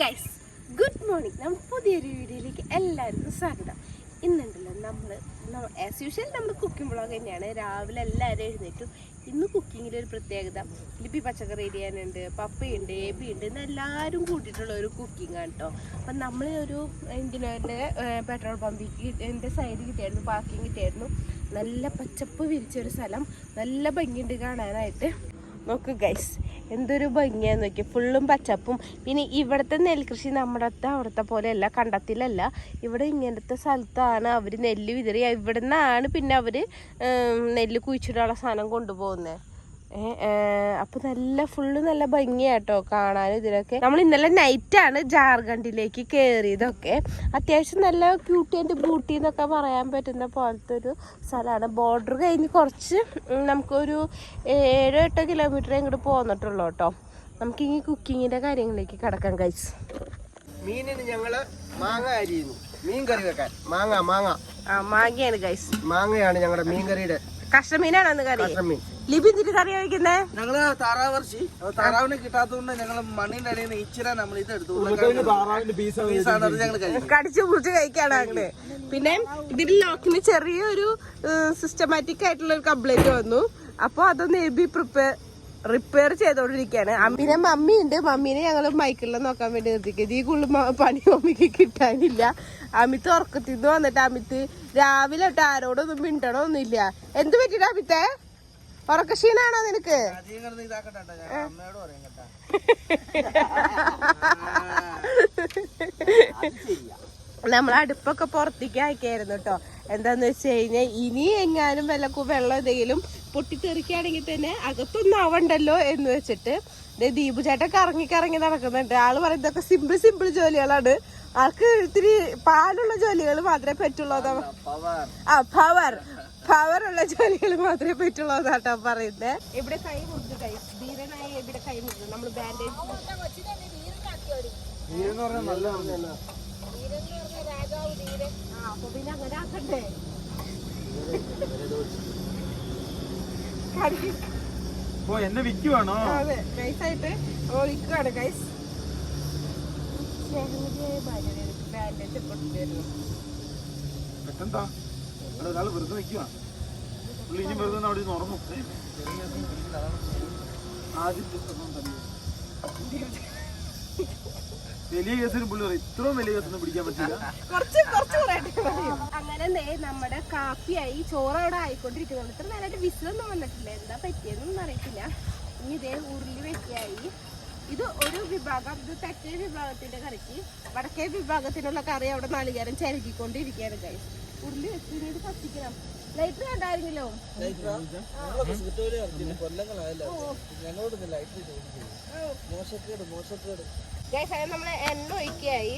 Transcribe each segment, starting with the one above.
Guys good morning നമ്മൾ പുതിയൊരു വീഡിയോയിലേക്ക് എല്ലാവർക്കും സ്വാഗതം. ഇന്നുണ്ടല്ലോ നമ്മൾ ആസ് യൂഷ്വൽ നമ്മൾ കുക്കിംഗ് വ്ളോഗ് തന്നെയാണ്. രാവിലെ എല്ലാവരും എഴുന്നേറ്റു. ഇന്ന് കുക്കിങ്ങിൽ ഒരു പ്രത്യേകത ലിപ്പി പച്ചക്കറി ഇടിയാനുണ്ട് പപ്പയുണ്ട് ഏബി ഉണ്ട് ഇന്ന് എല്ലാവരും കൂട്ടിയിട്ടുള്ള ഒരു കുക്കിംഗ് ആണ് കേട്ടോ അപ്പം നമ്മൾ ഒരു ഇന്ത്യൻ പെട്രോൾ പമ്പിക്ക് എന്റെ സൈഡ് കിട്ടിയായിരുന്നു പാർക്കിംഗ് കിട്ടിയായിരുന്നു. നല്ല പച്ചപ്പ് വിരിച്ചൊരു സ്ഥലം നല്ല ഭംഗിയുണ്ട് കാണാനായിട്ട്. നോക്കൂ ഗൈസ് എന്തൊരു ഭംഗിയാന്ന് നോക്കി ഫുള്ളും പച്ചപ്പും. പിന്നെ ഇവിടുത്തെ നെൽകൃഷി നമ്മുടെ അവിടുത്തെ പോലെയല്ല കണ്ടത്തിലല്ല. ഇവിടെ ഇങ്ങനത്തെ സ്ഥലത്താണ് അവർ നെല്ല് വിതറി ഇവിടെ നിന്നാണ് പിന്നെ അവർ നെല്ല് കുഴിച്ചിടാനുള്ള സാധനം കൊണ്ടുപോകുന്നത് അപ്പൊ നല്ല ഫുള്ള് നല്ല ഭംഗിയാട്ടോ കാണാൻ ഇതിലൊക്കെ നമ്മൾ ഇന്നലെ നൈറ്റാണ് ജാർഖണ്ഡിലേക്ക് കയറിയതൊക്കെ അത്യാവശ്യം നല്ല ക്യൂട്ടി ആൻഡ് ബ്യൂട്ടി എന്നൊക്കെ പറയാൻ പറ്റുന്ന പോലത്തെ ഒരു സ്ഥലമാണ്. ബോർഡർ കഴിഞ്ഞ് കുറച്ച് നമുക്കൊരു ഏഴോ എട്ടോ കിലോമീറ്റർ ഇങ്ങോട്ട് പോന്നിട്ടുള്ളൂ കേട്ടോ നമുക്ക് ഈ കുക്കിങ്ങിന്റെ കാര്യങ്ങളിലേക്ക് കടക്കാം കഴിച്ച് മീനിന് ഞങ്ങൾ മാങ്ങ അരിയുന്നു. മീൻ കറി വെക്കാൻ. മാങ്ങ മാങ്ങ. മാഗിയാണ് ഗൈസ് മാങ്ങയാണ് ഞങ്ങളുടെ മീൻ കറിയുടെ കഷ്ണമീനാണോ അന്ന് കറി. കഷ്ണം മീൻ ലിപി എന്തിട്ട് കറി കഴിക്കുന്നേ? ഞങ്ങൾ താറാവർച്ചി. താറാവിനെ കിട്ടാത്തതുകൊണ്ട് ഞങ്ങൾ മണ്ണിന്റെ അടിയിൽ നിന്ന് ഇച്ചിരി നമ്മൾ ഇത് എടുത്തു കടിച്ചു മുറിച്ച് കഴിക്കാണ് അങ്ങനെ പിന്നെ ഇതിൽ ലോക്കിന് ചെറിയൊരു സിസ്റ്റമാറ്റിക് ആയിട്ടുള്ള ഒരു കംപ്ലൈന്റ് വന്നു. അപ്പൊ അതൊന്ന് എബി പ്രിപ്പയർ റിപ്പയർ ചെയ്തോണ്ടിരിക്കാണ് പിന്നെ മമ്മി ഉണ്ട്. മമ്മീനെ ഞങ്ങൾ മൈക്കിളിൽ നോക്കാൻ വേണ്ടി നിർത്തിക്കുന്നത് ഈ കുള്ളു പണി മമ്മിക്ക് കിട്ടാനില്ല. അമിത് ഉറക്കത്തിൽ നിന്ന് വന്നിട്ട് അമിത് രാവിലെ തൊട്ട് ആരോടൊന്നും മിണ്ടണമൊന്നുമില്ല എന്ത് പറ്റിയിട്ട് അമിത്തെ? ഉറക്കക്ഷീണാണോ നിനക്ക്? നമ്മൾ അടുപ്പൊക്കെ പുറത്തേക്ക് ആക്കിയായിരുന്നു കേട്ടോ എന്താന്ന് വെച്ച് കഴിഞ്ഞാൽ ഇനി എങ്ങാനും വല്ല വെള്ളം എന്തെങ്കിലും പൊട്ടിത്തെറിക്കുകയാണെങ്കിൽ തന്നെ അകത്തൊന്നും ആവണ്ടല്ലോ എന്ന് വെച്ചിട്ട് ദേ ദീപു ചേട്ടൻ കറങ്ങി കറങ്ങി നടക്കുന്നുണ്ട്. ആൾ പറയും ഇതൊക്കെ സിമ്പിൾ സിമ്പിൾ ജോലികളാണ്. ആൾക്ക് ഇത്തിരി പാലുള്ള ജോലികൾ മാത്രമേ പറ്റുള്ളൂ പവർ ആ പവർ പവർ ഉള്ള ജോലികൾ മാത്രമേ പറ്റുള്ളൂ എന്നാട്ടോ പറയുന്നത് ഇവിടെ കൈ മുറിഞ്ഞു കൈ. ധീരനായി ഇവിടെ കൈ മുറിഞ്ഞു നമ്മൾ ബാൻഡേജ് ഓ എന്നെ വിൽക്കുവാണോ? അതെ. നൈസായിട്ട് ഒഴിക്കുകയാണ് ഗൈസ് ബാൻഡേജ് പൊട്ടിട്ടായിരുന്നു എന്താ ഒരാൾ വെറുതെ നിൽക്കുവാണ് പുള്ളി ഇനി വെറുതെ അവിടെ നിന്ന് ഉറങ്ങും. ആദ്യത്തെ തന്നെ. വലിയ കേസിന് പുള്ളി പറയും. ഇത്രയും വലിയ കേസൊന്നും പിടിക്കാൻ പറ്റില്ല. കുറച്ച് കുറച്ച് അങ്ങനെ ദേ നമ്മുടെ കാപ്പിയായി ചോറ് അവിടെ ആയിക്കൊണ്ടിരിക്കുന്നുണ്ട്. ഇത്ര നേരമായിട്ട് വിസിലൊന്നും വന്നിട്ടില്ല. എന്താ പറ്റിയെന്നൊന്നും അറിയത്തില്ല. ഇനി ഇതേ ഉരുളി വെക്കായി ഇത് ഒരു വിഭാഗം ഇത് തെക്കേ വിഭാഗത്തിന്റെ കറിക്ക് വടക്കേ വിഭാഗത്തിനുള്ള കറി അവിടെ നാളികേരം ചരുകിക്കൊണ്ടിരിക്കുകയാണ് കൈ ഉരുളി വെച്ച് ഇത് കത്തിക്കണം ലൈറ്റ് കണ്ടായിരുന്നല്ലോ കൊല്ലങ്ങളായല്ലോ. ഞങ്ങളോട് ലൈറ്റ് മോശക്കേട് മോശക്കേട് എണ്ണ ഒഴിക്കായി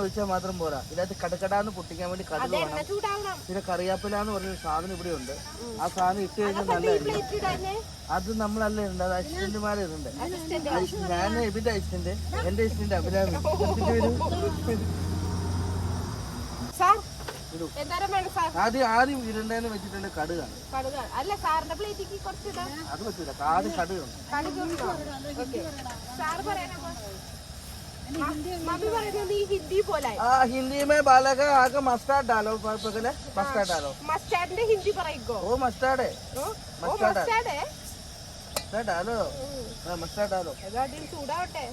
ഒഴിച്ചാൽ മാത്രം പോരാ. ഇതിനകത്ത് കടക്കടാന്ന് പൊട്ടിക്കാൻ വേണ്ടി കടുക് വേണം. പിന്നെ കറിയാപ്പില എന്ന് പറഞ്ഞൊരു സാധനം ഇവിടെ ഉണ്ട്. ആ സാധനം ഇട്ട് കഴിഞ്ഞാൽ നല്ല അത് നമ്മളല്ല ഉണ്ട് അത് അസിസ്റ്റന്റുമാരെ ഇടണ്ടേ? ഞാൻ എബിന്റെ അസിസ്റ്റന്റ്. എന്റെ അസിസ്റ്റന്റ് അഭിരാമി ഇതിന്റെ പേര് സാർ എന്തായാലും വേണം സാർ ആദ്യം ആദ്യം ഇടണ്ടേന്ന് വെച്ചിട്ടുണ്ട് കടുകാണ് കടുക് അല്ല സാറിന്റെ പ്ലേറ്റിക്ക് കുറച്ച് ഇടാം അത് പറ്റൂല ആദ്യം കടുകാണ് കടുക് ഓക്കെ സാറ് പറയണ മമ്മി പറയുന്നത് ഈ ഹിന്ദി പോലെ ആ हिंदी में बालक आगे मस्टर्ड डालो पकड़े मस्टर्ड डालो മസ്റ്റാർഡിന്റെ ഹിന്ദി പറയിക്കോ वो मस्टर्ड है ഓ മസ്റ്റാർഡ്. മസ്റ്റാർഡ് मस्टर्ड डालो हाँ मस्टर्ड डालो ഏതാദ്യം ചൂടാവട്ടെ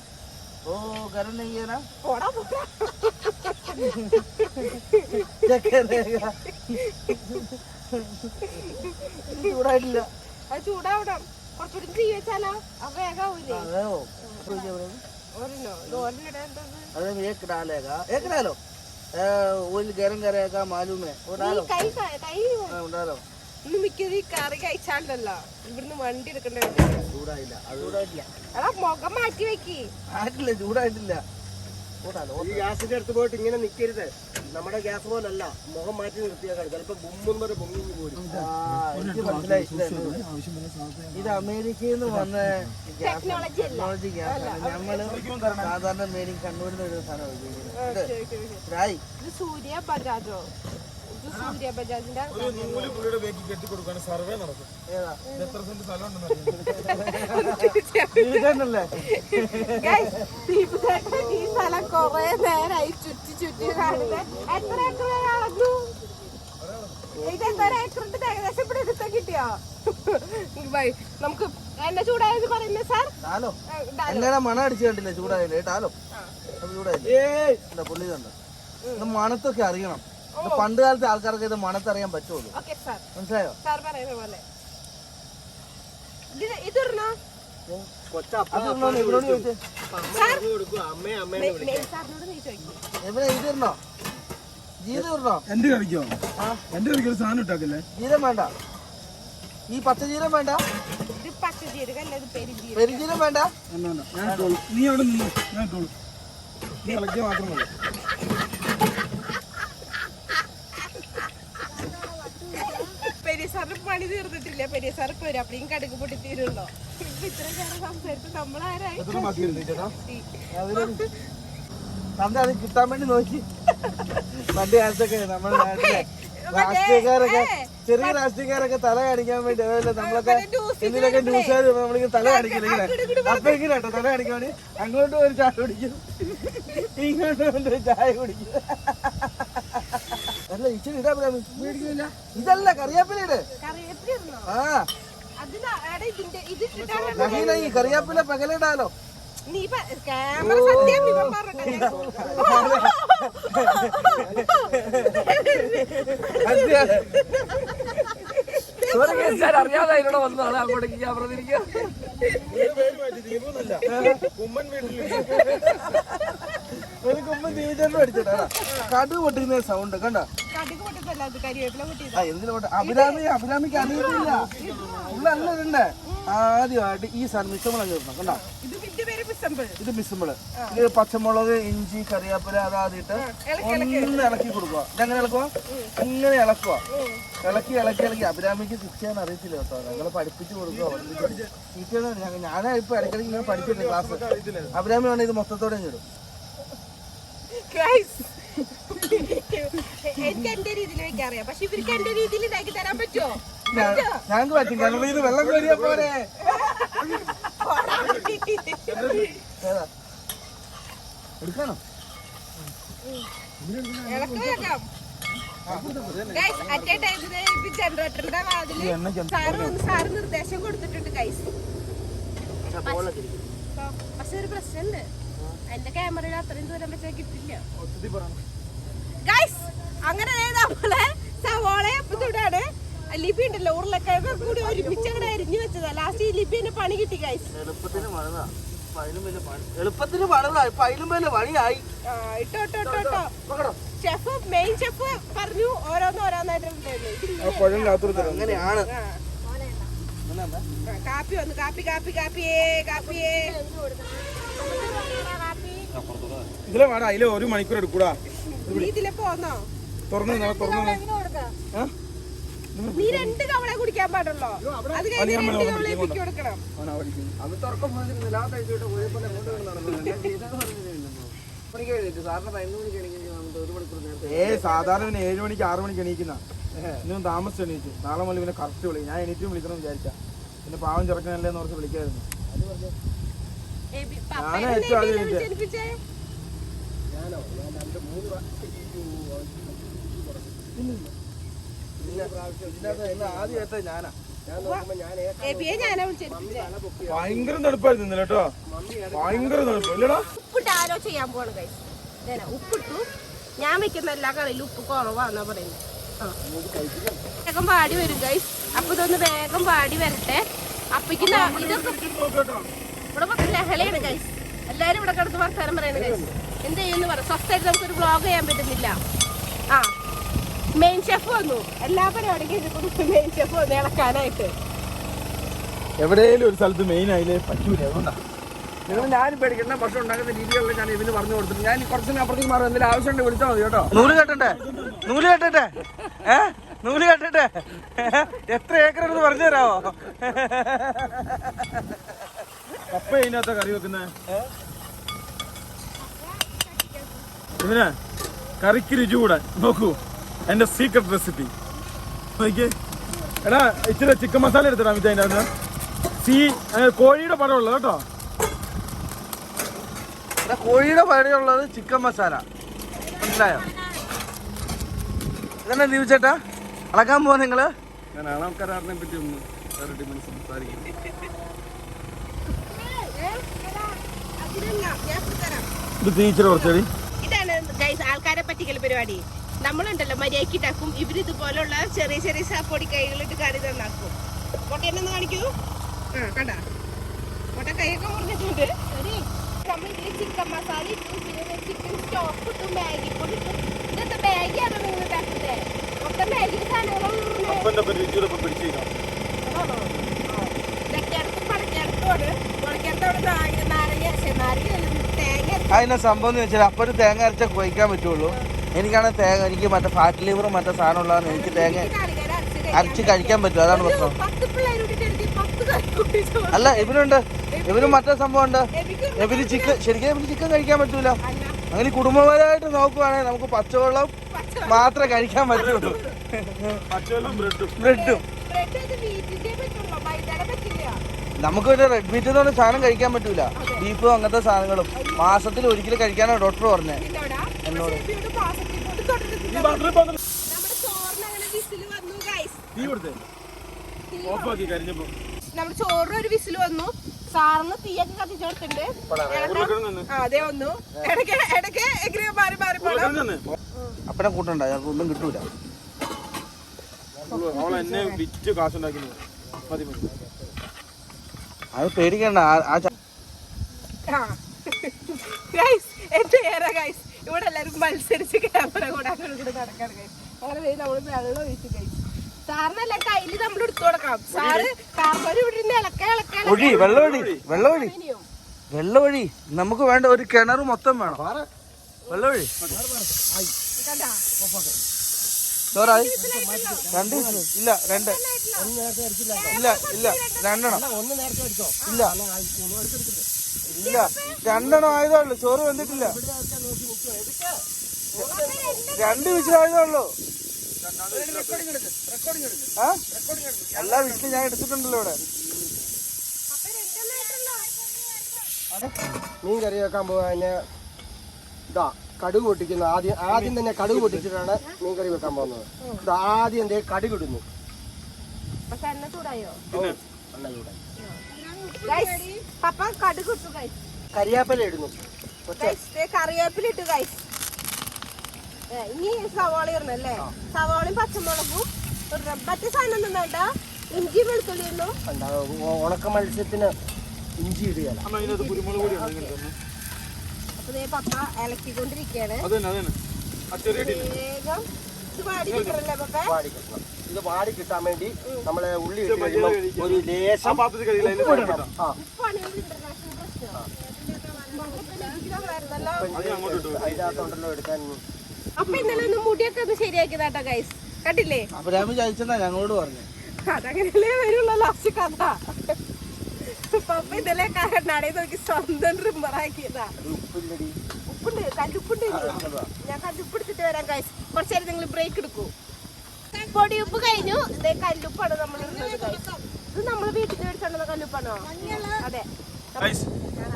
वो गर्म नहीं है ना പോടാ പോടാ क्या करेगा ചൂടായിട്ടില്ല അത് ചൂടാവണം കുറച്ചുകൂടി തീ വെച്ചാലോ അപ്പൊ വേഗാവൂലേ അതെ ഓ അപ്പൊ ഇത് എവിടെ? ഒരെണ്ണോ ഇത് ഒരെണ്ണം ഇടേണ്ടത് अरे एक डालेगा एक डालो ऑयल गरम करेगा मालूम है वो നീ डालो കൈ ക- കൈ हाँ, वो डालो ഇന്ന് മിക്കത് ഈ കറി കഴിച്ചാണ്ടല്ലോ. ഇവിടുന്ന് വണ്ടി എടുക്കേണ്ട? ചൂടായില്ല. എടാ മുഖം മാറ്റി വെക്കി. ആയിട്ടില്ല ചൂടായിട്ടില്ല. ഈ ഗ്യാസിന്റെ അടുത്ത് പോയിട്ട് ഇങ്ങനെ നിക്കരുത്. നമ്മുടെ ഗ്യാസ് പോലല്ല. മുഖം മാറ്റി നിർത്തിയേക്കാണ് ചിലപ്പോ ബുമ്മെന്ന് പറഞ്ഞ പൊങ്ങി പോലും ഇത്. അമേരിക്കയിൽ നിന്ന് വന്ന ടെക്നോളജി ഗ്യാസാണ് ഞമ്മൾ സാധാരണ മേരി കണ്ണൂരിൽ നിന്ന് ഒരു സാധനം സൂര്യ ബജാജോ? സൂര്യ ബജാജിന്റെ ഒരു നൂൽ പുള്ളിയുടെ ബേക്ക് കെട്ടി കൊടുക്കുകയാണ് സർവേ നടക്കും. ഏതാ? ഇത് എത്ര സെന്റ് സ്ഥലം ഉണ്ടെന്ന് വീട്ടല്ലേ Guys, ദീപുചേട്ടൻ ഈ സ്ഥലം കൊറേ നേരായി ചുറ്റി ചുറ്റി കാണുന്നത്. എത്ര ഏക്കർ അളന്നു ഇത് എത്ര ഏക്കറിന്റെ ഏകദേശം ഇവിടെ എടുത്ത കിട്ടിയോ? ബൈ, നമുക്ക് എന്നെ ചൂടായത് പറയുന്നത് സാർ? ടാലോ എങ്ങനെ മണം അടിച്ചു കണ്ടില്ലേ ചൂടായില്ലേ ടാലോ ചൂടായില്ലേ പുള്ളി കണ്ടോ മണത്തൊക്കെ അറിയണം. പണ്ട് കാലത്തെ ആൾക്കാർക്ക് ഇത് മണത്തറിയാൻ പറ്റുള്ളൂ. മനസ്സിലായോ? ഇതിരുന്നോ ഇടണോ? എന്റെ കറിക്കോ? എന്റെ കറിക്ക് ഒരു സാധനം ഇട്ടാക്കില്ലേ? ജീരം വേണ്ട. ഈ പച്ച ജീരം വേണ്ട? പെരുജീരം വേണ്ട? നീ അവിടെ നിന്ന് ഞാൻ ഇട്ടോളൂ. നീ ഇളക്കിയ മാത്രം മതി പെരിയ സാറിന് പണി തീർന്നിട്ടില്ല. പെരിയ സാർ ഇപ്പൊ വരും അപ്പഴേക്കും കടുക് പൊട്ടി തീരുള്ളോ? ഇപ്പൊ ഇത്രയും നേരം സംസാരിച്ച് നമ്മളാരായി? തന്റെ അത് കിട്ടാൻ വേണ്ടി നോക്കി. പണ്ട് കാലത്തൊക്കെ നമ്മുടെ നാട്ടിലെ രാഷ്ട്രീയക്കാരൊക്കെ ചെറിയ രാഷ്ട്രീയക്കാരൊക്കെ തല കാണിക്കാൻ വേണ്ടി അതുപോലെ നമ്മളൊക്കെ എന്തിനൊക്കെ ന്യൂസുകാർ നമ്മളിങ്ങനെ തല കാണിക്കില്ല അപ്പൊ ഇങ്ങനെ കേട്ടോ തല കാണിക്കാൻ വേണ്ടി. അങ്ങോട്ട് ഒരു ചായ കുടിക്കും. ഇങ്ങോട്ട് ഒരു ചായ കുടിക്കും. അല്ല ഇച്ചിരി ഇടാ മേടിക്കില്ല ഇതല്ല കറിയാപ്പില ഇട്? ആ. നഹീന ഈ കറിയാപ്പില പകലിടാലോ? നീ ക്യാമറ സത്യം ഇവൻ പറഞ്ഞിട്ടുണ്ട്. അറിയാതെ അതിലൂടെ വന്നതാണ്. അങ്ങോട്ടേക്ക് ക്യാമറ തിരിക്കുക. കുമ്മൻ വീട്ടിൽ ഒരു കുമ്പ് തീവച്ചേട്ടൻ അടിച്ചിട്ടാ കടു പൊട്ടിക്കുന്ന സൗണ്ട് കണ്ട? കടുക് ആ എന്തിനു പൊട്ട അഭിരാമി അഭിരാമിക്ക് അറിയത്തില്ല. ഉള്ളല്ല ഇടണ്ടേ ആദ്യമായിട്ട് ഈ സാധനം മിസ്സമ്പളം ചേർക്കണം കണ്ടോ? ഇത് പിസമ്പ് ഇത് പച്ചമുളക് ഇഞ്ചി കറിവേപ്പില അതാദ്യമായിട്ട് ഒന്ന് ഇളക്കി കൊടുക്കുക. ഇതെങ്ങനെ ഇളക്കുക ഇങ്ങനെ ഇളക്കുക ഇളക്കി ഇളക്കി ഇളക്കി. അഭിരാമിക്ക് തിരിച്ചാൻ ചെയ്യാൻ അറിയത്തില്ല കേട്ടോ. ഞങ്ങൾ പഠിപ്പിച്ചു കൊടുക്കുക ഞാനാ ഇപ്പൊ ഇടയ്ക്കിടയ്ക്ക് ഇങ്ങനെ പഠിച്ചിട്ടുണ്ട് ക്ലാസ് അഭിരാമി വേണം ഇത് മൊത്തത്തോടെ Guys. എനിക്ക് എന്റെ രീതിയിൽ വെക്കാൻ അറിയാം പക്ഷെ ഇവർക്ക് എന്റെ രീതിയിൽ ഉണ്ടാക്കി തരാൻ പറ്റുമോ? ഞങ്ങൾക്ക് പറ്റും ഇത് വെള്ളം കയറിയ പോരെ. ജനറേറ്ററിന്റെ വാതിൽ സാറ് സാറ് നിർദ്ദേശം കൊടുത്തിട്ടുണ്ട് പക്ഷെ ഒരു പ്രശ്നമുണ്ട്. എന്റെ ക്യാമറയിൽ അത്രയും ദൂരം വെച്ചാൽ കിട്ടില്ല. ഗൈസ് അങ്ങനെ നമ്മളെ സവാള ഇടാണ് ലിപി ഉണ്ടല്ലോ ഉരുളക്കിഴങ്ങ് കൂടി ഒരുമിച്ച് അങ്ങനെ അരിഞ്ഞു വെച്ചതാ. ലാസ്റ്റ് ഈ ലിപിന് പണി കിട്ടി ഗൈസ് എളുപ്പത്തിന് പണി. എളുപ്പത്തിന് ഇപ്പൊ അതിലും വലിയ പണിയായി. ഇട്ടോ ഇട്ടോ ഇട്ടോ ഇട്ടോ. ഷെഫ് മെയിൻ ഷെഫ് പറഞ്ഞു ഓരോന്ന് ഓരോന്നായിട്ട് അങ്ങനെയാണ്. കാപ്പി വന്നു. കാപ്പി കാപ്പി കാപ്പിയേ കാപ്പിയേ. ഇതിലെ വേടാ അതിലെ ഒരു മണിക്കൂർ എടുക്കൂടാ? തുറന്നു തുറന്നു. നീ രണ്ട് കവളെ കുടിക്കാൻ പാടുള്ളൂ? അത് കഴിഞ്ഞ് രണ്ട് കൊടുക്കണം. ഏ സാധാരണ പിന്നെ ഏഴ് മണിക്ക് ആറു മണിക്ക് എണീക്കുന്ന. ഇന്നും താമസിച്ച് എണീച്ചു നാളെ മുതൽ പിന്നെ കറക്റ്റ് വിളി. ഞാൻ എണീറ്റും വിളിക്കണം വിചാരിച്ച. പിന്നെ പാവം ചെറുക്കനല്ലേ എന്ന് ഓർത്ത് വിളിക്കായിരുന്നു. ഭയങ്കര തണുപ്പായിരുന്നു ഇന്നലെ കേട്ടോ. ഭയങ്കര തണുപ്പ്. ഇല്ലടാ. ഉപ്പിട്ട് ആരോ ചെയ്യാൻ പോണ കൈ ഉപ്പിട്ടു. ഞാൻ വെക്കുന്ന എല്ലാ കറിയിലും ഉപ്പ് കുറവാന്നാ പറയുന്നത് ആ. വേഗം പാടി വരും കൈ അപ്പൊ ഇതൊന്ന് വേഗം പാടി വരട്ടെ. അപ്പൊ ഇതൊക്കെ ഇവിടെ മൊത്തം ലഹളയാണ് ഗൈസ് എല്ലാരും ഇവിടെ കിടന്ന് വർത്താനം പറയണ എന്ത് ചെയ്യുന്നു പറ? സ്വസ്ഥമായിട്ട് നമുക്കൊരു വ്ളോഗ് ചെയ്യാൻ പറ്റുന്നില്ല. ആ. മെയിൻ ഷെഫ് വന്നു. എല്ലാ പരിപാടിക്കും മെയിൻ ഷെഫ് വന്നു ഇളക്കാനായിട്ട്. എവിടെയെങ്കിലും ഒരു സ്ഥലത്ത് മെയിൻ ആയില്ലേ പറ്റൂല? അതുകൊണ്ടാ. നിങ്ങൾ ഞാൻ പേടിക്കുന്ന ഭക്ഷണം ഉണ്ടാക്കുന്ന രീതികളിൽ ഞാൻ പറഞ്ഞു ഞാൻ കുറച്ചിന് അപ്പുറത്തേക്ക് മാറും എന്തെങ്കിലും ആവശ്യമുണ്ട് വിളിച്ചാൽ മതി കേട്ടോ. നൂൽ കെട്ടട്ടെ നൂൽ കെട്ടട്ടെ? ഏ? നൂൽ കെട്ടട്ടെ? എത്ര ഏക്കർ എന്ന് പറഞ്ഞു തരാമോ കപ്പ ഇതിനകത്ത കറി വെക്കുന്നേ? ഇതിന് കറിക്ക് രുചി കൂടാൻ. നോക്കൂ എന്റെ സീക്രട്ട് റെസിപ്പി എടാ ഇച്ചിരി ചിക്കൻ മസാല എടുത്തിടാം മിച്ച അതിന്റെ അകത്ത്. സീ കോഴിയുടെ പടം ഉള്ളത് കേട്ടോ. കോഴിയുടെ പടിയുള്ളത് ചിക്കൻ മസാല മനസ്സിലായോ? ഇതന്നെ ദീപിച്ചേട്ടാ ചേട്ടാ അളക്കാൻ പോവാ നിങ്ങൾ? ഞാൻ ആൾക്കാരെ പറ്റി ഒന്ന് സംസാരിക്കും അതിനല്ല ഞാൻ തരാം ഇത് തീച്ചിരി കുറച്ചടി ഇതാണ് ഗൈസ് ആൾക്കാരെ പറ്റിക്കൽ പരിപാടി. നമ്മളുണ്ടല്ലോ മര്യാദയ്ക്ക് ഇട്ടാക്കും ഇവർ ഇതുപോലുള്ള ചെറിയ ചെറിയ സ- കൈകളിട്ട് കറി തന്നാക്കും പൊട്ടേനെ ഒന്ന് കാണിക്കൂ. ആ കണ്ട? പൊട്ട കൈയൊക്കെ മുറിഞ്ഞിട്ടുണ്ട്. നമ്മൾ ഇതിൽ ചിക്കൻ മസാല ഇട്ടു. പിന്നെ ചിക്കൻ സ്റ്റോക്ക് ഇട്ടു. മാഗി പൊടി ഇട്ടു. ഇതെന്താ മാഗിയാണ് നിങ്ങൾ ഉണ്ടാക്കുന്നത് മൊത്തം മാഗി സാധനങ്ങളും പിടിച്ചേക്കാം അതിനെ സംഭവം എന്ന് വെച്ചാൽ അപ്പൊ ഒരു തേങ്ങ അരച്ച കുഴിക്കാൻ പറ്റുള്ളൂ. എനിക്കാണ് തേങ്ങ എനിക്ക് മറ്റേ ഫാറ്റ് ലിവറും മറ്റേ സാധനം ഉള്ളതാണ്. എനിക്ക് തേങ്ങ അരച്ച് കഴിക്കാൻ പറ്റും. അതാണ് പ്രശ്നം. അല്ല ഇവരുണ്ട് ഇവരും മറ്റേ സംഭവം ഉണ്ട് ഇവർ ചിക്കൻ ശരിക്കും ഇവർ ചിക്കൻ കഴിക്കാൻ പറ്റൂല. അങ്ങനെ കുടുംബപരമായിട്ട് നോക്കുവാണെങ്കിൽ നമുക്ക് പച്ചവെള്ളം മാത്രമേ കഴിക്കാൻ പറ്റുള്ളൂ. പച്ചവെള്ളം ബ്രെഡും ബ്രെഡും ബ്രെഡ് ഇത് വീറ്റിന്റെ പറ്റുള്ളൂ മൈദയുടെ പറ്റില്ല നമുക്ക് ഒരു റെഡ് മീറ്റ് എന്ന് പറഞ്ഞ സാധനം കഴിക്കാൻ പറ്റൂല. ബീഫും അങ്ങനത്തെ സാധനങ്ങളും. മാസത്തിൽ ഒരിക്കലും കഴിക്കാനാണ് ഡോക്ടർ പറഞ്ഞത് പോകുന്ന നമ്മുടെ ചോറിന് ഒരു വിസിൽ വന്നു. സാറിന് തീയൊക്കെ കത്തിച്ചു കൊടുത്തിട്ടുണ്ട്. ആ, അതെ വന്നു. ഇടയ്ക്ക് ഇടയ്ക്ക് എങ്ങനെ മാറി മാറി അപ്പനെ കൂട്ടണ്ട ഞങ്ങൾക്ക് ഒന്നും കിട്ടൂല. അവൾ എന്നെ വിറ്റ് കാശുണ്ടാക്കി മതി മതി. അത് പേടിക്കണ്ട ആ- എന്റെ ഏറെ ഗൈസ് ഇവിടെ എല്ലാരും മത്സരിച്ച് ക്യാമറ കൂടെ നടക്കാണ് ഗൈസ് അങ്ങനെ ദേ നമ്മൾ വെള്ളം ഒഴിച്ച് ഗൈസ് സാറിനല്ല കയ്യിൽ നമ്മൾ എടുത്തു കൊടുക്കാം സാറ് കാർബോര് ഇവിടെ ഇരുന്ന് ഇളക്ക ഇളക്ക ഇളക്ക. ഒഴി വെള്ളം ഒഴി വെള്ളം ഒഴി. ഇനിയും. വെള്ളം ഒഴി. നമുക്ക് വേണ്ട ഒരു കിണർ മൊത്തം വേണം. വെള്ളം ഒഴി. കണ്ടാ? ചോറായി രണ്ട് ഇല്ല രണ്ട്. ഇല്ല ഇല്ല. രണ്ടെണ്ണം. ഇല്ല. ഇല്ല. രണ്ടെണ്ണം ആയതേ ചോറ് വന്നിട്ടില്ല രണ്ട് വിസിലായതേ ഉള്ളൂ? എല്ലാ വിസിലും ഞാൻ എടുത്തിട്ടുണ്ടല്ലോ ഇവിടെ. മീൻ കറി വെക്കാൻ പോവാ ഇതാ. കടുക് പൊട്ടിക്കുന്നു. ആദ്യം ആദ്യം തന്നെ കടുക് പൊട്ടിച്ചിട്ടാണ് മീൻ കറി വെക്കാൻ പോകുന്നത്. ഇത് ആദ്യം എന്തേ കടുക് ഇടുന്നു. കരിയാപ്പല ഇടുന്നു. കറിവേപ്പില ഇട്ടു ഗൈസ് ഇനി സവാള ഇടണല്ലേ സവാളയും പച്ചമുളകും ഒരു മറ്റേ സാധനം ഒന്നും വേണ്ട. ഇഞ്ചി വെളുത്തുള്ളി ഉണക്ക മത്സ്യത്തിന് ഇഞ്ചി ഇടുകയല്ല. ദേ പപ്പ ഇളക്കിക്കൊണ്ടിരിക്കുകയാണ് അത് അത് വേഗം ഇത് കിട്ടണല്ലേ പപ്പ? വാടി ഇത് വാടി കിട്ടാൻ വേണ്ടി നമ്മൾ ഉള്ളി ഇട്ട് കഴിയുമ്പോൾ ഒരു ലേശം ഉപ്പാണ് ഇന്റർനാഷണൽ പ്രശ്നം. അതിനകത്തുണ്ടല്ലോ എടുക്കാൻ. അപ്പൊ ഇന്നലെ ഒന്ന് മുടിയൊക്കെ ഒന്ന് ശരിയാക്കിയതാട്ടോ ഗൈസ് കണ്ടില്ലേ? അബ്രാമി ചതിച്ചെന്നാ ഞങ്ങളോട് പറഞ്ഞു. അതങ്ങനെയല്ലേ വരുള്ള ലാസ്റ്റ് കഥ. പപ്പ ഇന്നലെ കണ്ണാടയിൽ നോക്കി സ്വന്തം റിമ്പറാക്കിയതാ ഉപ്പുണ്ട് കല്ലുപ്പുണ്ട്. ഞാൻ കല്ലുപ്പ് എടുത്തിട്ട് വരാം ഗൈസ് കുറച്ചു നേരം നിങ്ങൾ ബ്രേക്ക് എടുക്കൂ. പൊടി ഉപ്പ് കഴിഞ്ഞു. ഇതേ കല്ലുപ്പാണ് നമ്മൾ. ഇത് നമ്മൾ വീട്ടിൽ മേടിച്ചോണ്ടുന്ന കല്ലുപ്പാണോ? അതെ.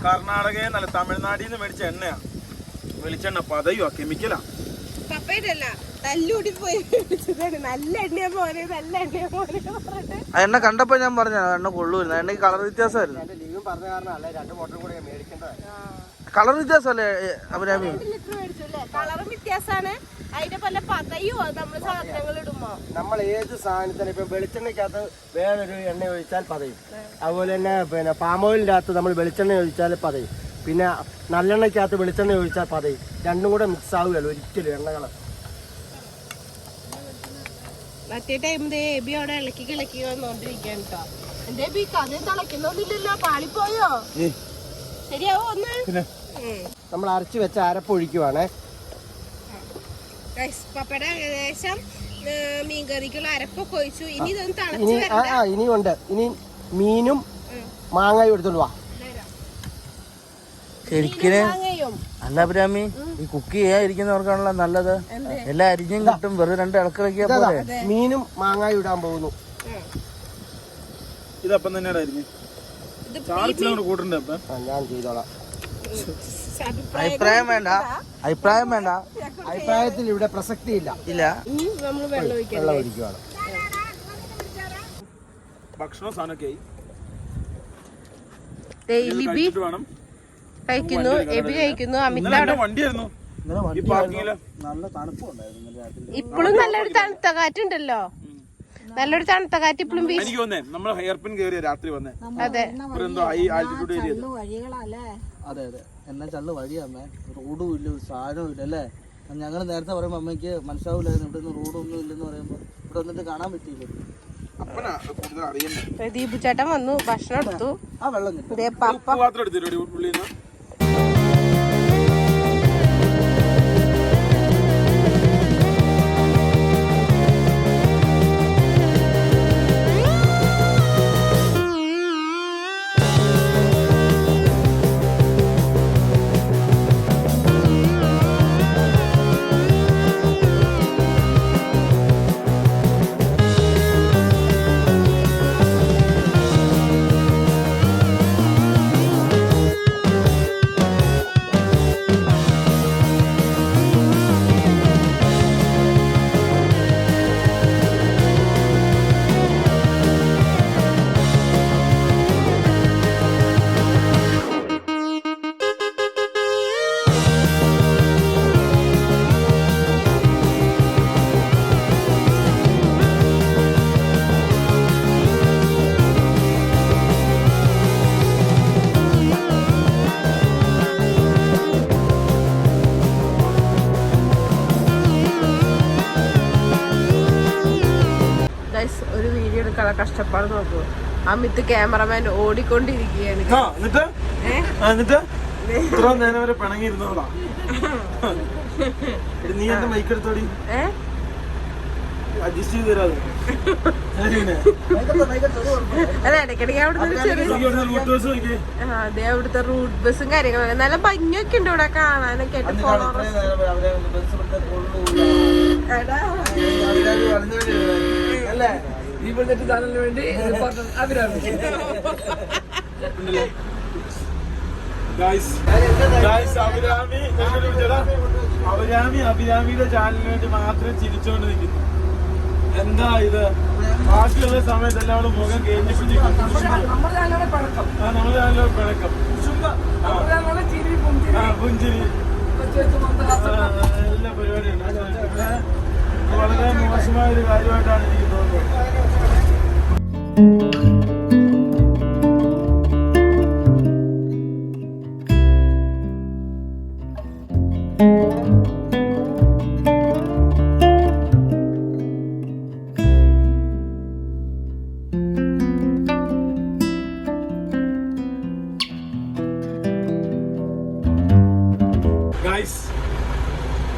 കർണാടകയിൽ നല്ല തമിഴ്നാട്ടിൽ നിന്ന് മേടിച്ച എണ്ണയാ. വെളിച്ചെണ്ണ പതയുവാ കെമിക്കലാ പപ്പയുടെ അല്ല തല്ലൂടി പോയി മേടിച്ചതാണ് നല്ല എണ്ണയാ മോനെ നല്ല എണ്ണയാ മോനെ എന്ന് പറഞ്ഞിട്ട്. ആ എണ്ണ കണ്ടപ്പോ ഞാൻ പറഞ്ഞു ആ എണ്ണ കൊള്ളൂരുന്നു എണ്ണയ്ക്ക് കളർ വ്യത്യാസമായിരുന്നു എന്റെ ലീവും പറഞ്ഞ കാരണം അല്ല രണ്ട് കൂടെ കളർ വ്യത്യാസമല്ലേ അഭിരാമി? രണ്ട് ലിറ്റർ മേടിച്ചു അല്ലേ? കളറും വ്യത്യാസമാണ് അതിന്റെ പല പതയോ നമ്മൾ സാധനങ്ങൾ ഇടുമ്പോ? നമ്മൾ ഏത് സാധനത്തിന് ഇപ്പം വെളിച്ചെണ്ണയ്ക്കകത്ത് വേറൊരു എണ്ണ ഒഴിച്ചാൽ പതയും. അതുപോലെ തന്നെ പിന്നെ പാമോയിലിന്റെ അകത്ത് നമ്മൾ വെളിച്ചെണ്ണ ഒഴിച്ചാൽ പതയും. പിന്നെ നല്ലെണ്ണയ്ക്കകത്ത് വെളിച്ചെണ്ണ ഒഴിച്ചാൽ പതയും. രണ്ടും കൂടെ മിക്സ് ആവുകയല്ലോ ഒരിക്കലും എണ്ണകൾ മറ്റേ ടൈം ബേബി അവിടെ ഇളക്കി കിളക്കി വന്നോണ്ടിരിക്കാൻ കേട്ടോ എന്റെ ബി കഥ തിളയ്ക്കുന്നൊന്നുമില്ലല്ലോ പാളിപ്പോയോ? ശരിയാവോ ഒന്ന്. നമ്മൾ അരച്ചു വെച്ച അരപ്പൊഴിക്കുവാണേ പപ്പട ഏകദേശം മീൻകറിക്കുള്ള അരപ്പൊക്കെ ഒഴിച്ചു. ഇനി ഇതൊന്ന് തണച്ച് ഇനി ഇനിയുണ്ട്. ഇനി മീനും മാങ്ങയും എടുത്തോണ്ട് വാ. മാങ്ങയും. അല്ല അഭിരാമി ഈ കുക്ക് ചെയ്യാതിരിക്കുന്നവർക്കാണല്ലോ നല്ലത്. എല്ലാ അരിഞ്ഞും കിട്ടും. വെറുതെ രണ്ട് ഇളക്കിളക്കിയാ പോലെ മീനും മാങ്ങായും ഇടാൻ പോകുന്നു. ഇതപ്പം തന്നെയാണ് കൂട്ടുണ്ട് ഞാൻ ചെയ്തോളാം. അഭിപ്രായം വേണ്ട. അഭിപ്രായം വേണ്ട. അഭിപ്രായത്തിൽ ഇവിടെ പ്രസക്തി ഇല്ല. ഇല്ല നമ്മൾ വെള്ളം ഒഴിക്കണം ഭക്ഷണ സാധനമൊക്കെ വേണം. കഴിക്കുന്നു എബി കഴിക്കുന്നു അമിത് അവിടെ വണ്ടിയായിരുന്നു. ഇപ്പോഴും നല്ലൊരു തണുത്ത കാറ്റുണ്ടല്ലോ. നല്ലൊരു തണുത്ത കാറ്റ് ഇപ്പോഴും വീശി എനിക്ക് വന്നേ. നമ്മൾ ഹെയർപിൻ കയറിയ രാത്രി വന്നേ. അതെ. അതെ അതെ. എന്നാ ചള്ളു വഴിയാമ്മേ. റോഡും ഇല്ല ഒരു സാധനവും ഇല്ല അല്ലേ? ഞങ്ങൾ നേരത്തെ പറയുമ്പോൾ അമ്മയ്ക്ക് മനസ്സിലാവില്ലായിരുന്നു ഇവിടെ നിന്ന് റോഡൊന്നും ഇല്ലെന്ന് പറയുമ്പോൾ ഇവിടെ വന്നിട്ട് കാണാൻ പറ്റിയില്ല? പ്രദീപ് ചേട്ടൻ വന്നു ഭക്ഷണം എടുത്തു. ആ വെള്ളം പപ്പ കഷ്ടപ്പാട് നോക്കൂ. അമിത് ക്യാമറമാൻ ഓടിക്കൊണ്ടിരിക്കുകയാണ്. എന്നിട്ട്? എന്നിട്ട്? ഇത്ര നേരം വരെ പിണങ്ങിയിരുന്നോടാ. എടി, നീ എന്റെ മൈക്ക് എടുത്തോടി? ഏ? അഡ്ജസ്റ്റ് ചെയ്ത് തരാതെ ആരെയാണ്? അല്ല ഇടയ്ക്കിടയ്ക്ക്. അതെ അവിടുത്തെ റൂട്ട് ബസ്സും കാര്യങ്ങളൊക്കെ നല്ല ഭംഗിയൊക്കെ ഉണ്ട് ഇവിടെ കാണാനൊക്കെ ആയിട്ട് ഫോളോവേഴ്സ് എടാ ചാനലിന് വേണ്ടി റിപ്പോർട്ടർ അഭിരാമി അഭിരാമിയുടെ ചാനലിന് വേണ്ടി മാത്രം ചിരിച്ചോണ്ട് നിൽക്കുന്നു എന്താ ഇത്? ബാക്കിയുള്ള സമയത്തെല്ലാം എല്ലാവരും മുഖം പിടിക്കും നമ്മുടെ ചാനലിലെ പിണക്കം പുഞ്ചിരി ആ പുഞ്ചിരി വെച്ച് വെച്ച് ആ, മന്ദഹാസം എല്ലാ പരിപാടിയുണ്ട് ആ ചാനലിൽ. ഇവിടെ മോശമായ ഒരു കാര്യമായിട്ടാണ് എനിക്ക് തോന്നുന്നത്.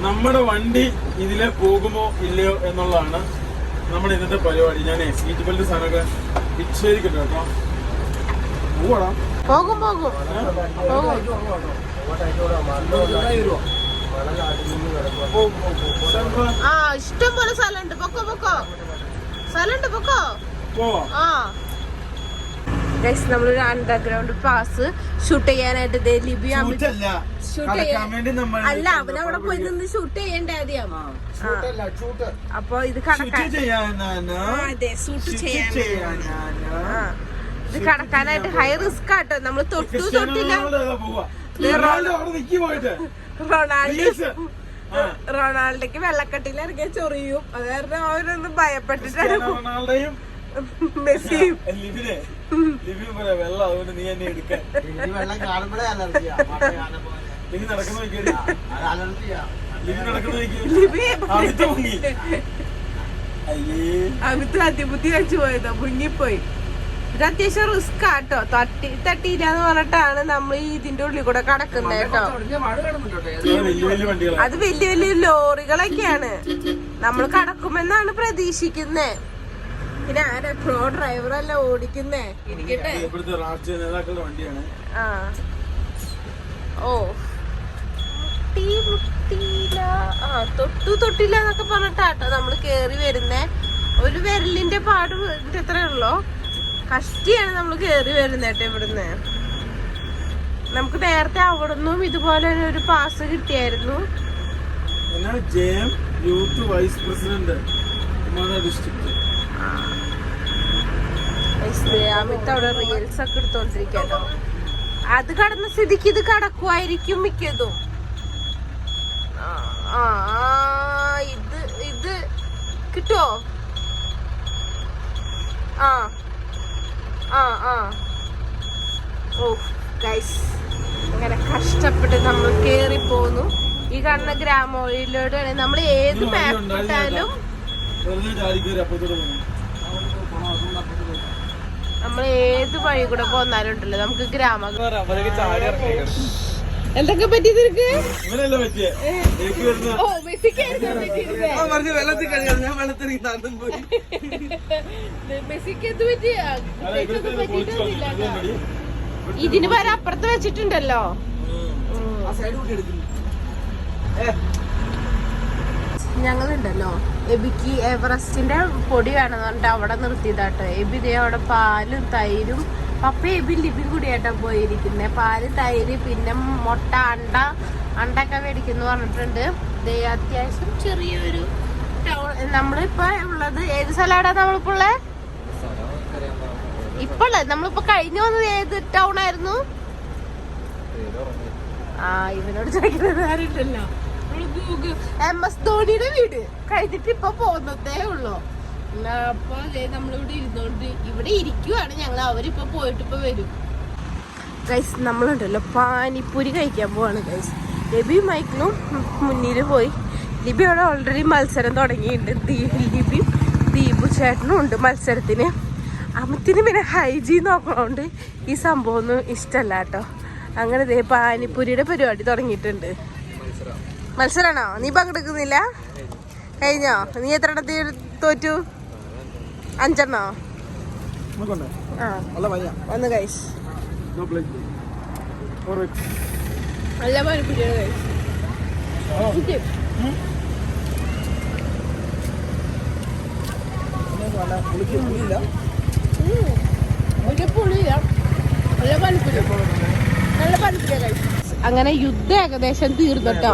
നമ്മുടെ വണ്ടി ഇതിലെ പോകുമോ ഇല്ലയോ എന്നുള്ളതാണ് നമ്മുടെ ഇന്നത്തെ പരിപാടി. ഞാൻ സീറ്റ് ബെൽറ്റ് സാധനമൊക്കെ വിച്ഛേദിക്കട്ടെ കേട്ടോ. പോവാടാ. പോകും പോകും. ആ ഇഷ്ടം പോലെ സ്ഥലമുണ്ട്. പൊക്കോ പൊക്കോ. സ്ഥലമുണ്ട് പൊക്കോ. ആ. ഗൈസ് നമ്മളൊരു അണ്ടർഗ്രൗണ്ട് പാസ് ഷൂട്ട് ചെയ്യാനായിട്ട് ദേ ലിബി അമിത് ചൂറ്റല്ല ഷൂട്ട് ചെയ്യാൻ വേണ്ടി നമ്മൾ അല്ല അവനവിടെ പോയി നിന്ന് ഷൂട്ട് ചെയ്യേണ്ട ആദ്യം. അപ്പൊ ഇത് ഇത് കടക്കാനായിട്ട് ഹൈ റിസ്ക് ആട്ടോ. നമ്മൾ തൊട്ടു തൊട്ടില്ല. റൊണാൾഡോ. റൊണാൾഡോക്ക് വെള്ളക്കെട്ടിൽ ഇറങ്ങിയ ചൊറിയും. അത് കാരണം ഭയപ്പെട്ടിട്ട് ഭയപ്പെട്ടിട്ടാണ് റൊണാൾഡോയും മെസ്സിയും. വെള്ളം അതുകൊണ്ട് നീ എന്നെ എടുക്കാൻ. ഈ വെള്ളം കാണുമ്പോഴേ അലർജിയാ. ലിബി നടക്കുന്ന നോക്കിയത് അലർജിയാ ലിബി നടക്കുന്ന നോക്കി. ലിബി അടുത്ത മുങ്ങി. അയ്യേ. അമിത് അതിബുദ്ധി കഴിച്ചു പോയതാ മുങ്ങിപ്പോയി. ഇത് അത്യാവശ്യം റിസ്ക് ആട്ടോ. തട്ടി തട്ടിയില്ല എന്ന് പറഞ്ഞിട്ടാണ് നമ്മൾ ഈ ഇതിന്റെ ഉള്ളിൽ കൂടെ കടക്കുന്നത് കേട്ടോ. അത് വലിയ വലിയ ലോറികളൊക്കെയാണ്. നമ്മൾ കടക്കുമെന്നാണ് പ്രതീക്ഷിക്കുന്നേ. പിന്നെ ആരാ പ്രോ ഡ്രൈവറല്ല ഓടിക്കുന്നേ? ഇരിക്കട്ടെ. ഓ. മുട്ടി മുട്ടിയില്ല ആ തൊട്ടു തൊട്ടില്ല എന്നൊക്കെ പറഞ്ഞിട്ടാട്ടോ നമ്മൾ കേറി വരുന്നേ. ഒരു വിരലിന്റെ പാട് എത്രയുള്ളോ ഉള്ളോ. കഷ്ടിയാണ് നമ്മൾ കേറി വരുന്നേട്ടോ ഇവിടുന്ന്. നമുക്ക് നേരത്തെ അവിടുന്നും ഇതുപോലെ ഒരു പാസ് കിട്ടിയായിരുന്നു. Youth vice president district Amit അവിടെ റീൽസ് ഒക്കെ എടുത്തോണ്ടിരിക്കട്ടോ അത് കടന്ന സ്ഥിതിക്ക് ഇത് കടക്കുമായിരിക്കും മിക്കതും. ആ, ഇത് ഇത് കിട്ടുവോ ആ ആ ആ. ഓ ഗൈസ് അങ്ങനെ കഷ്ടപ്പെട്ട് നമ്മൾ കേറി പോന്നു. ഈ കാണുന്ന ഗ്രാമവഴിയിലൂടെ നമ്മൾ ഏത് മാപ്പ് ഇട്ടാലും നമ്മൾ ഏത് വഴി കൂടെ പോന്നാലും ഉണ്ടല്ലോ. നമുക്ക് ഗ്രാമ എന്തൊക്കെ പറ്റി നിനക്ക്? വെള്ളത്തിൽ ഞാൻ വെള്ളത്തിൽ. ഇതിന് വരെ അപ്പുറത്ത് വെച്ചിട്ടുണ്ടല്ലോ. ഞങ്ങളുണ്ടല്ലോ. എബിക്ക് എവറസ്റ്റിന്റെ പൊടി വേണമെന്ന് പറഞ്ഞിട്ട് അവിടെ നിർത്തിയതാട്ടോ. എബി ദേ അവിടെ പാലും തൈരും പപ്പ എബി ലിബിൻ കൂടിയാട്ടോ പോയിരിക്കുന്നത് പാൽ തൈര് പിന്നെ മുട്ട അണ്ട അണ്ടൊക്കെ മേടിക്കുന്നു പറഞ്ഞിട്ടുണ്ട്. ദേ അത്യാവശ്യം ചെറിയൊരു നമ്മളിപ്പോ ഉള്ളത് ഏത് സ്ഥലമാടാ നമ്മളിപ്പോ ഉള്ളത് ഇപ്പൊ നമ്മളിപ്പോ കഴിഞ്ഞു വന്നത് ഏത് ടൗൺ ആയിരുന്നു? ആ ഇവനോട് ചോദിക്കുന്നത് എം എസ് ധോണിയുടെ വീട്. കഴിഞ്ഞിട്ട് ഇപ്പൊ പോന്നതേ ഉള്ളു. ഇവിടെ ഇരിക്കുവാണ് ഞങ്ങൾ പോയിട്ട് വരും. ഗൈസ് നമ്മളുണ്ടല്ലോ. പാനിപ്പൂരി കഴിക്കാൻ പോവാണ് ഗൈസ് ലിബി മൈക്കിളും മുന്നിൽ പോയി. ലിബി അവിടെ ഓൾറെഡി മത്സരം തുടങ്ങിയിട്ടുണ്ട്. ലിബി ദീപു ചേട്ടനും ഉണ്ട് മത്സരത്തിന്. അമിത്തിന് പിന്നെ ഹൈജീൻ നോക്കണോണ്ട് ഈ സംഭവം ഒന്നും ഇഷ്ടമല്ല കേട്ടോ. അങ്ങനെ ദേ പാനിപ്പൂരിയുടെ പരിപാടി തുടങ്ങിയിട്ടുണ്ട്. മത്സരമാണോ നീ പങ്കെടുക്കുന്നില്ല? കഴിഞ്ഞോ? നീ എത്ര തോറ്റു? അഞ്ചെണ്ണോ? നല്ല. നല്ല പാനിപ്പൂരിയാണ് കഴിച്ച് പുളിക്ക് പുളിയില്ല? ഒരു പുളിയില്ല. നല്ല പാനിപ്പൂരി അങ്ങനെ യുദ്ധം ഏകദേശം തീർന്നട്ടോ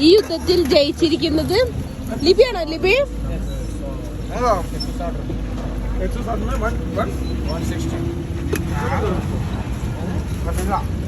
ഈ യുദ്ധത്തിൽ ജയിച്ചിരിക്കുന്നത് हाँ। एक सौ साठ में वन वन? One sixty. हाँ।